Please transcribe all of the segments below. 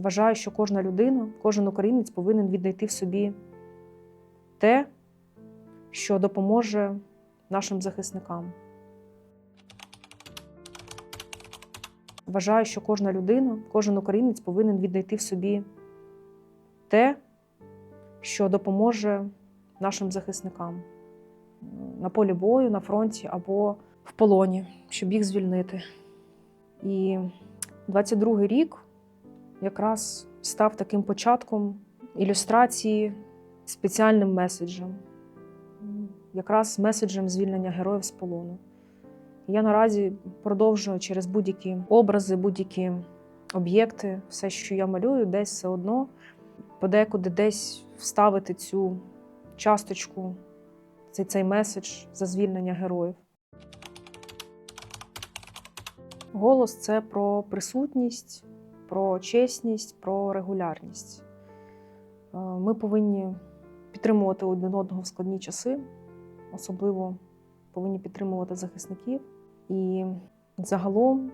Вважаю, що кожна людина, кожен українець повинен віднайти в собі те, що допоможе нашим захисникам. Вважаю, що кожна людина, кожен українець повинен віднайти в собі те, що допоможе нашим захисникам на полі бою, на фронті або в полоні, щоб їх звільнити. І 22-й рік якраз став таким початком ілюстрації спеціальним меседжем, якраз меседжем звільнення героїв з полону. Я наразі продовжую через будь-які образи, будь-які об'єкти, все, що я малюю, десь все одно подекуди десь вставити цю часточку, цей, цей меседж за звільнення героїв. Голос це про присутність, про чесність, про регулярність. Е, Ми повинні підтримувати один одного в складні часи, особливо повинні підтримувати захисників. І загалом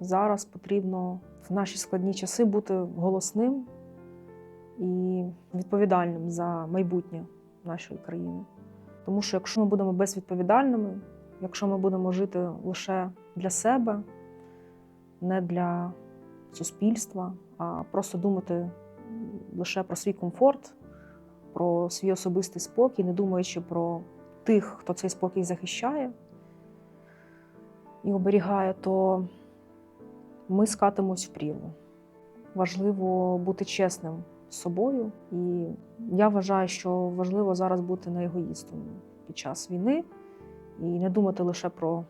зараз потрібно в наші складні часи бути голосним і відповідальним за майбутнє нашої країни. Тому що якщо ми будемо безвідповідальними, якщо ми будемо жити лише для себе, не для суспільства, а просто думати лише про свій комфорт, про свій особистий спокій, не думаючи про тих, хто цей спокій захищає і оберігає, то ми скатимось в прірву. Важливо бути чесним з собою, і я вважаю, що важливо зараз бути не егоїстом під час війни і не думати лише про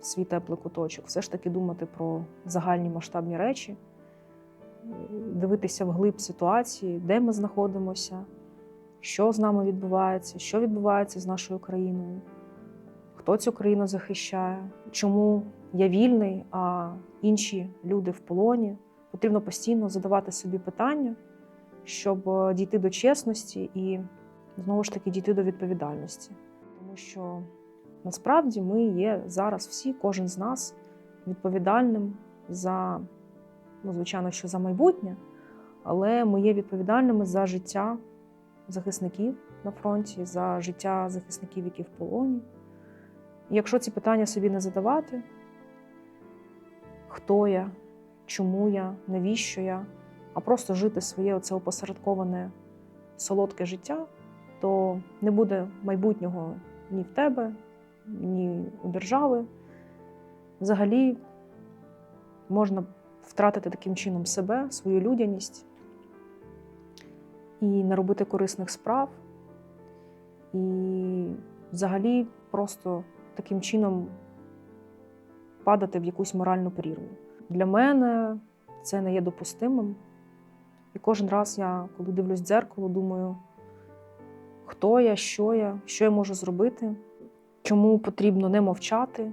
свій теплий куточок, все ж таки думати про загальні масштабні речі, дивитися вглиб ситуації, де ми знаходимося, що з нами відбувається, що відбувається з нашою країною, хто цю країну захищає, чому я вільний, а інші люди в полоні. Потрібно постійно задавати собі питання, щоб е, дійти до чесності і знову ж таки дійти до відповідальності. Тому що насправді ми є зараз всі, кожен з нас відповідальним за, ну, звичайно, що за майбутнє, але ми є відповідальними за життя захисників на фронті, за життя захисників, які в полоні. І якщо ці питання собі не задавати, хто я, чому я, навіщо я, а просто жити своє оце опосередковане солодке життя, то не буде майбутнього ні в тебе, ні у держави. Взагалі можна втратити таким чином себе, свою людяність і не робити корисних справ, і взагалі просто таким чином падати в якусь моральну прірву. Для мене це не є допустимим. І кожен раз я, коли дивлюсь в дзеркало, думаю, хто я, що я, що я можу зробити, чому потрібно не мовчати,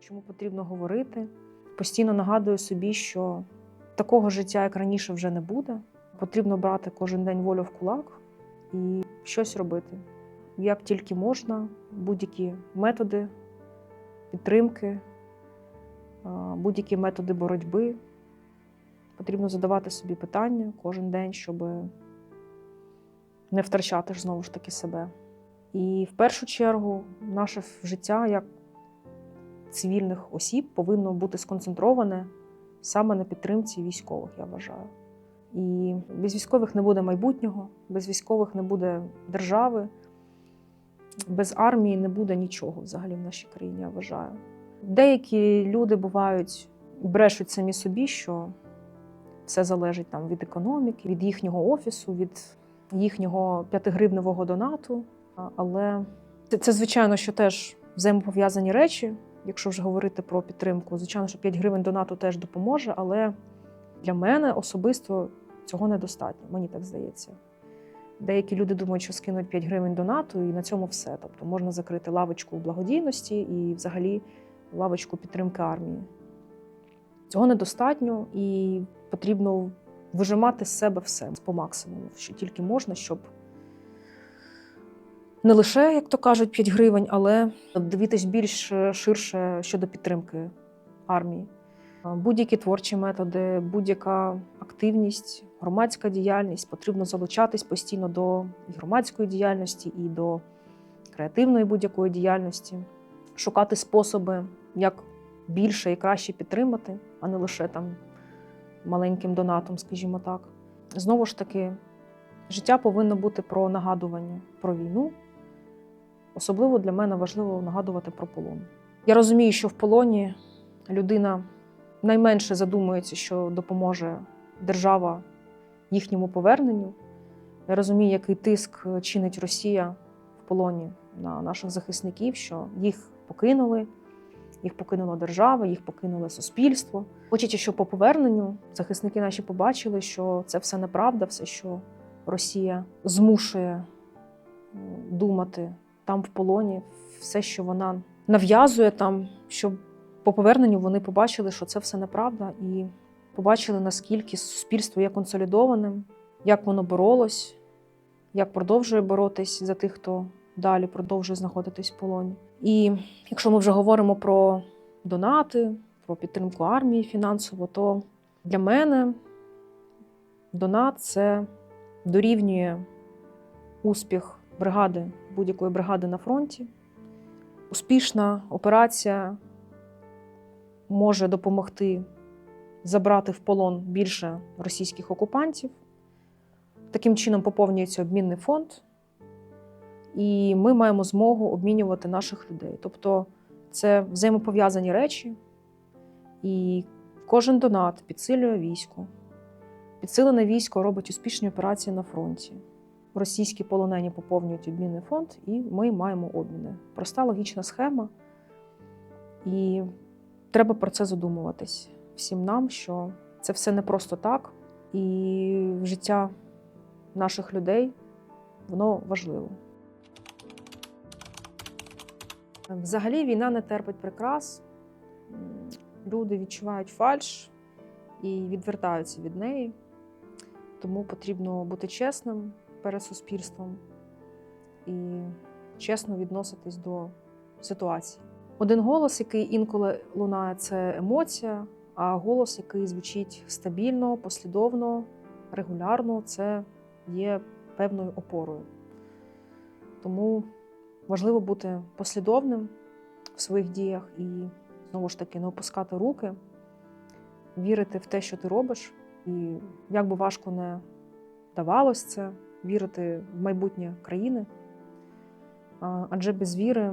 чому потрібно говорити. Постійно нагадую собі, що такого життя, як раніше, вже не буде. Потрібно брати кожен день волю в кулак і щось робити. Як тільки можна, будь-які методи підтримки, будь-які методи боротьби. Потрібно задавати собі питання кожен день, щоб не втрачати ж знову ж таки себе. І в першу чергу наше життя як цивільних осіб повинно бути сконцентроване саме на підтримці військових, я вважаю. І без військових не буде майбутнього, без військових не буде держави, без армії не буде нічого взагалі в нашій країні, я вважаю. Деякі люди бувають брешуть самі собі, що все залежить там від економіки, від їхнього офісу, від їхнього п'ятигривневого донату. Але це, це, звичайно, що теж взаємопов'язані речі, якщо вже говорити про підтримку. Звичайно, що 5 гривень донату теж допоможе, але для мене особисто цього недостатньо, мені так здається. Деякі люди думають, що скинуть 5 гривень донату, і на цьому все. Тобто можна закрити лавочку благодійності і взагалі лавочку підтримки армії. Цього недостатньо і потрібно вижимати з себе все по максимуму, що тільки можна, щоб не лише, як то кажуть, 5 гривень, але дивитись більш ширше щодо підтримки армії. Будь-які творчі методи, будь-яка активність, громадська діяльність, потрібно залучатись постійно до громадської діяльності, і до креативної будь-якої діяльності, шукати способи, як більше і краще підтримати, а не лише там маленьким донатом, скажімо так. Знову ж таки, життя повинно бути про нагадування про війну. Особливо для мене важливо нагадувати про полон. Я розумію, що в полоні людина найменше задумується, що допоможе держава їхньому поверненню. Я розумію, який тиск чинить Росія в полоні на наших захисників, що їх покинули, їх покинула держава, їх покинуло суспільство. Хочеться, щоб по поверненню захисники наші побачили, що це все неправда, все, що Росія змушує думати там в полоні, все, що вона нав'язує там, щоб по поверненню вони побачили, що це все неправда, і побачили, наскільки суспільство є консолідованим, як воно боролось, як продовжує боротись за тих, хто далі продовжує знаходитись в полоні. І якщо ми вже говоримо про донати, про підтримку армії фінансово, то для мене донат це дорівнює успіх бригади, будь-якої бригади на фронті. Успішна операція може допомогти забрати в полон більше російських окупантів. Таким чином поповнюється обмінний фонд, і ми маємо змогу обмінювати наших людей. Тобто це взаємопов'язані речі, і кожен донат підсилює військо. Підсилене військо робить успішні операції на фронті. Російські полонені поповнюють обмінний фонд, і ми маємо обміни. Проста логічна схема. І треба про це задумуватись всім нам, що це все не просто так, і життя наших людей воно важливо. Взагалі війна не терпить прикрас. Люди відчувають фальш і відвертаються від неї. Тому потрібно бути чесним перед суспільством і чесно відноситись до ситуації. Один голос, який інколи лунає, це емоція, а голос, який звучить стабільно, послідовно, регулярно, це є певною опорою. Тому важливо бути послідовним в своїх діях і знову ж таки не опускати руки, вірити в те, що ти робиш, і як би важко не давалось це, вірити в майбутнє країни. Адже без віри,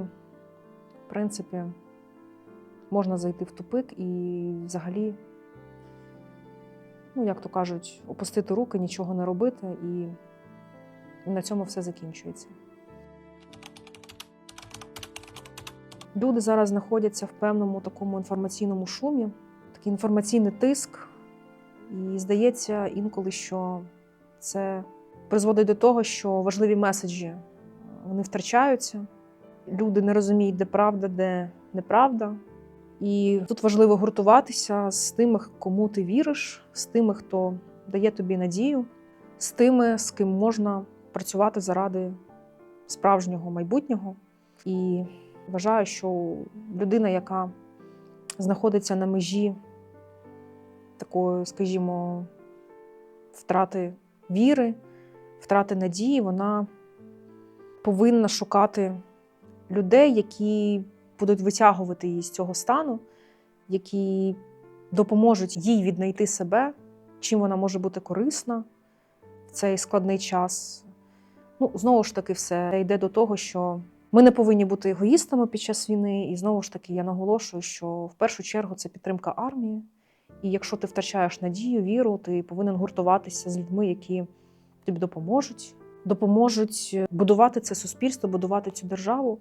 в принципі, можна зайти в тупик і взагалі, ну, як то кажуть, опустити руки, нічого не робити, і, і на цьому все закінчується. Люди зараз знаходяться в певному такому інформаційному шумі, такий інформаційний тиск, і здається інколи, що це призводить до того, що важливі меседжі е, вони втрачаються. Люди не розуміють, де правда, де неправда. І тут важливо гуртуватися з тими, кому ти віриш, з тими, хто дає тобі надію, з тими, з ким можна працювати заради справжнього майбутнього. І вважаю, що людина, яка знаходиться на межі такої, скажімо, втрати віри, втрати надії, вона повинна шукати людей, які будуть витягувати її з цього стану, які допоможуть їй віднайти себе, чим вона може бути корисна в цей складний час. Ну, знову ж таки, все йде до того, що ми не повинні бути егоїстами під час війни. І знову ж таки, я наголошую, що в першу чергу це підтримка армії. І якщо ти втрачаєш надію, віру, ти повинен гуртуватися з людьми, які тобі допоможуть, допоможуть будувати це суспільство, будувати цю державу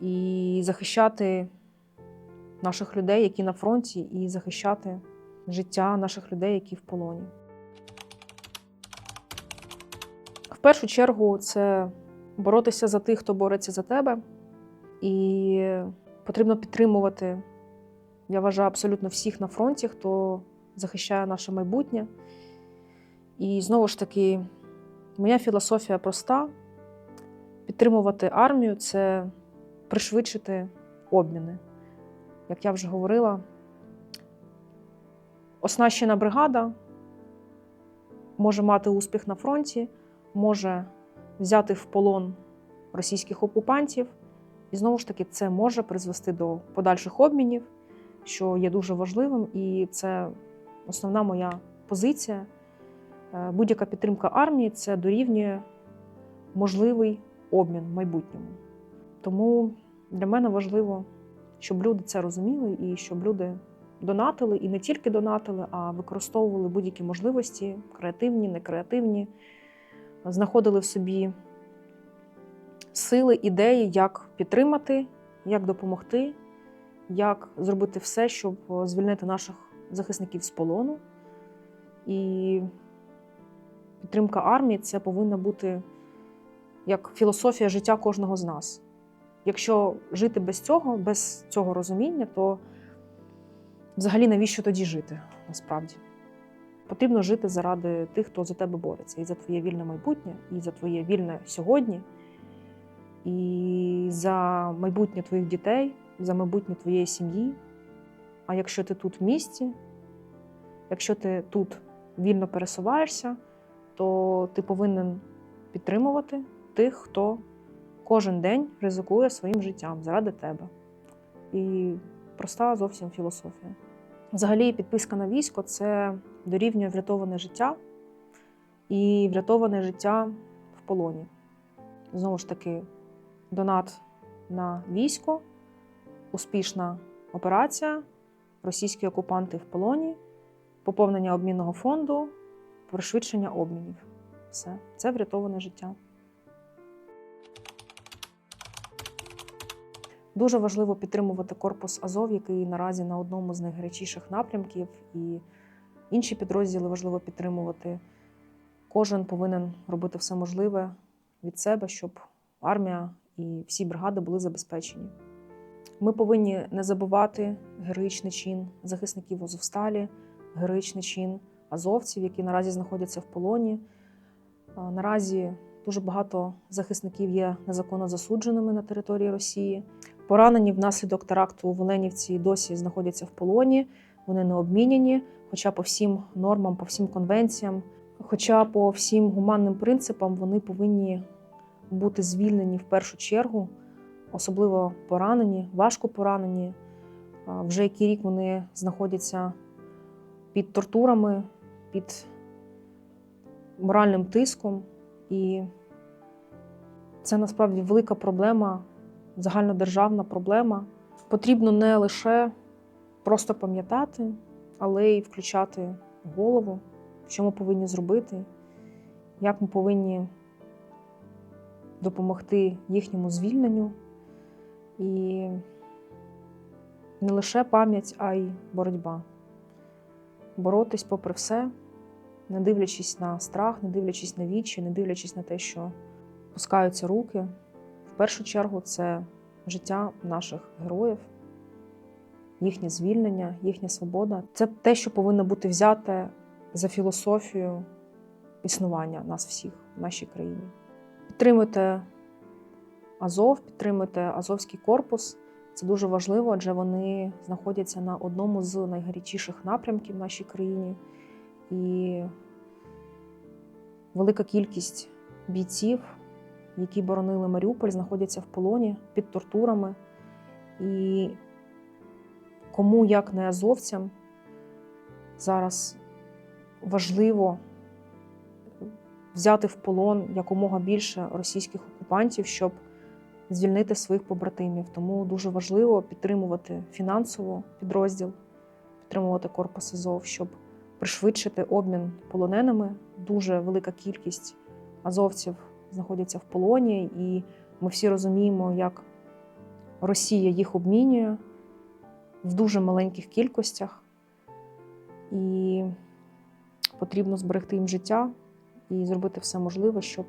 і захищати наших людей, які на фронті, і захищати життя наших людей, які в полоні. В першу чергу це боротися за тих, хто бореться за тебе, і потрібно підтримувати, я вважаю, абсолютно всіх на фронті, хто захищає наше майбутнє. І знову ж таки, моя філософія проста: підтримувати армію це пришвидшити обміни. Як я вже говорила, оснащена бригада може мати успіх на фронті, може взяти в полон російських окупантів. І знову ж таки, це може призвести до подальших обмінів, що є дуже важливим, і це основна моя позиція. Е, Будь-яка підтримка армії це дорівнює можливий обмін в майбутньому. Тому для мене важливо, щоб люди це розуміли і щоб люди донатили і не тільки донатили, а використовували будь-які можливості, креативні, некреативні, знаходили в собі сили, ідеї, як підтримати, як допомогти, як зробити все, щоб звільнити наших захисників з полону. І підтримка армії це повинна бути як філософія життя кожного з нас. Якщо жити без цього, без цього розуміння, то взагалі навіщо тоді жити насправді? Потрібно жити заради тих, хто за тебе бореться, і за твоє вільне майбутнє, і за твоє вільне сьогодні, і за майбутнє твоїх дітей, за майбутнє твоєї сім'ї. А якщо ти тут в місті, якщо ти тут вільно пересуваєшся, то ти повинен підтримувати тих, хто кожен день ризикує своїм життям заради тебе. І проста зовсім філософія. Взагалі, підписка на військо це дорівнює врятоване життя і врятоване життя в полоні. Знову ж таки, донат на військо, успішна операція, російські окупанти в полоні, поповнення обмінного фонду, пришвидшення обмінів. Все, це врятоване життя. Дуже важливо підтримувати корпус Азов, який наразі на одному з найгарячіших напрямків, і інші підрозділи важливо підтримувати. Кожен повинен робити все можливе від себе, щоб армія і всі бригади були забезпечені. Ми повинні не забувати героїчний чин захисників Азовсталі, героїчний чин азовців, які наразі знаходяться в полоні. Наразі дуже багато захисників є незаконно засудженими на території Росії. Поранені внаслідок теракту у Оленівці досі знаходяться в полоні, вони не обміняні, хоча по всім нормам, по всім конвенціям, хоча по всім гуманним принципам вони повинні бути звільнені в першу чергу, особливо поранені, важко поранені. Вже який рік вони знаходяться під тортурами, під моральним тиском. І це насправді велика проблема, загальнодержавна проблема. Потрібно не лише просто пам'ятати, але й включати голову, що ми повинні зробити, як ми повинні допомогти їхньому звільненню. І не лише пам'ять, а й боротьба. Боротись попри все, не дивлячись на страх, не дивлячись на вічі, не дивлячись на те, що пускаються руки. В першу чергу це життя наших героїв, їхнє звільнення, їхня свобода. Це те, що повинно бути взяте за філософію існування нас всіх в нашій країні. Підтримуйте Азов, підтримуйте Азовський корпус. Це дуже важливо, адже вони знаходяться на одному з найгарячіших напрямків в нашій країні. І велика кількість бійців, які боронили Маріуполь, знаходяться в полоні під тортурами. І кому, як не азовцям, зараз важливо взяти в полон якомога більше російських окупантів, щоб звільнити своїх побратимів. Тому дуже важливо підтримувати фінансово підрозділ, підтримувати корпус Азов, щоб пришвидшити обмін полоненими. Дуже велика кількість азовців знаходяться в полоні, і ми всі розуміємо, як Росія їх обмінює в дуже маленьких кількостях, і потрібно зберегти їм життя і зробити все можливе, щоб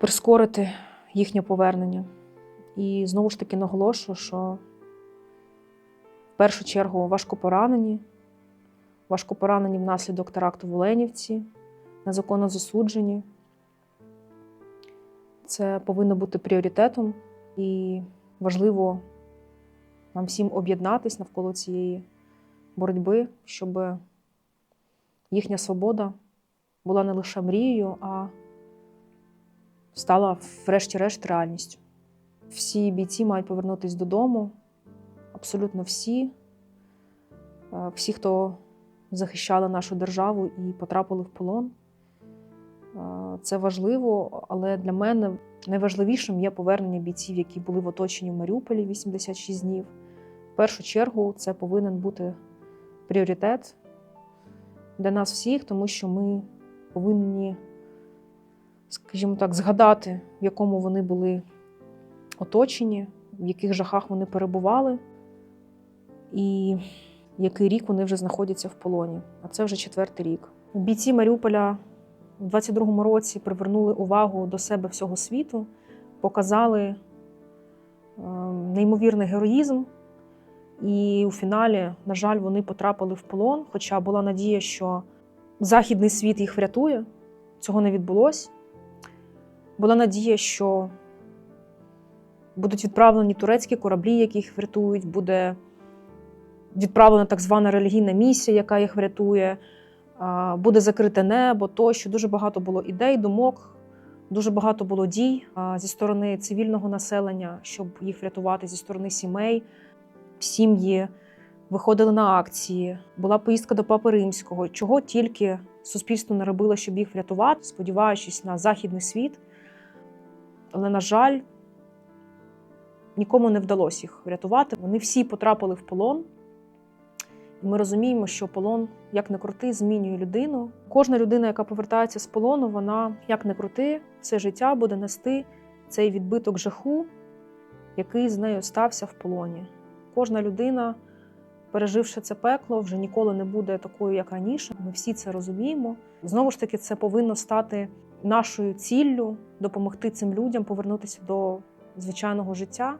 прискорити їхнє повернення. І знову ж таки наголошую, що в першу чергу важко поранені, важко поранені внаслідок теракту в Оленівці, незаконно засуджені. Це повинно бути пріоритетом, і важливо нам всім об'єднатись навколо цієї боротьби, щоб їхня свобода була не лише мрією, а стала, врешті-решт, реальністю. Всі бійці мають повернутися додому, абсолютно всі. Е, Всі, хто захищали нашу державу і потрапили в полон. Це важливо, але для мене найважливішим є повернення бійців, які були в оточенні в Маріуполі 86 днів. В першу чергу це повинен бути пріоритет для нас всіх, тому що ми повинні, скажімо так, згадати, в якому вони були оточені, в яких жахах вони перебували, і який рік вони вже знаходяться в полоні. А це вже четвертий рік. Бійці Маріуполя у 22-му році привернули увагу до себе всього світу, показали е, неймовірний героїзм. І у фіналі, на жаль, вони потрапили в полон. Хоча була надія, що західний світ їх врятує. Цього не відбулося. Була надія, що будуть відправлені турецькі кораблі, які їх врятують, буде відправлена так звана релігійна місія, яка їх врятує, буде закрите небо, тощо. Дуже багато було ідей, думок, дуже багато було дій зі сторони цивільного населення, щоб їх врятувати, зі сторони сімей сім'ї виходили на акції, була поїздка до Папи Римського, чого тільки суспільство не робило, щоб їх врятувати, сподіваючись на західний світ. Але, на жаль, нікому не вдалося їх врятувати. Вони всі потрапили в полон. Ми розуміємо, що полон, як не крути, змінює людину. Кожна людина, яка повертається з полону, вона, як не крути, все життя буде нести цей відбиток жаху, який з нею стався в полоні. Кожна людина, переживши це пекло, вже ніколи не буде такою, як раніше. Ми всі це розуміємо. Знову ж таки, це повинно стати нашою ціллю допомогти цим людям повернутися до звичайного життя.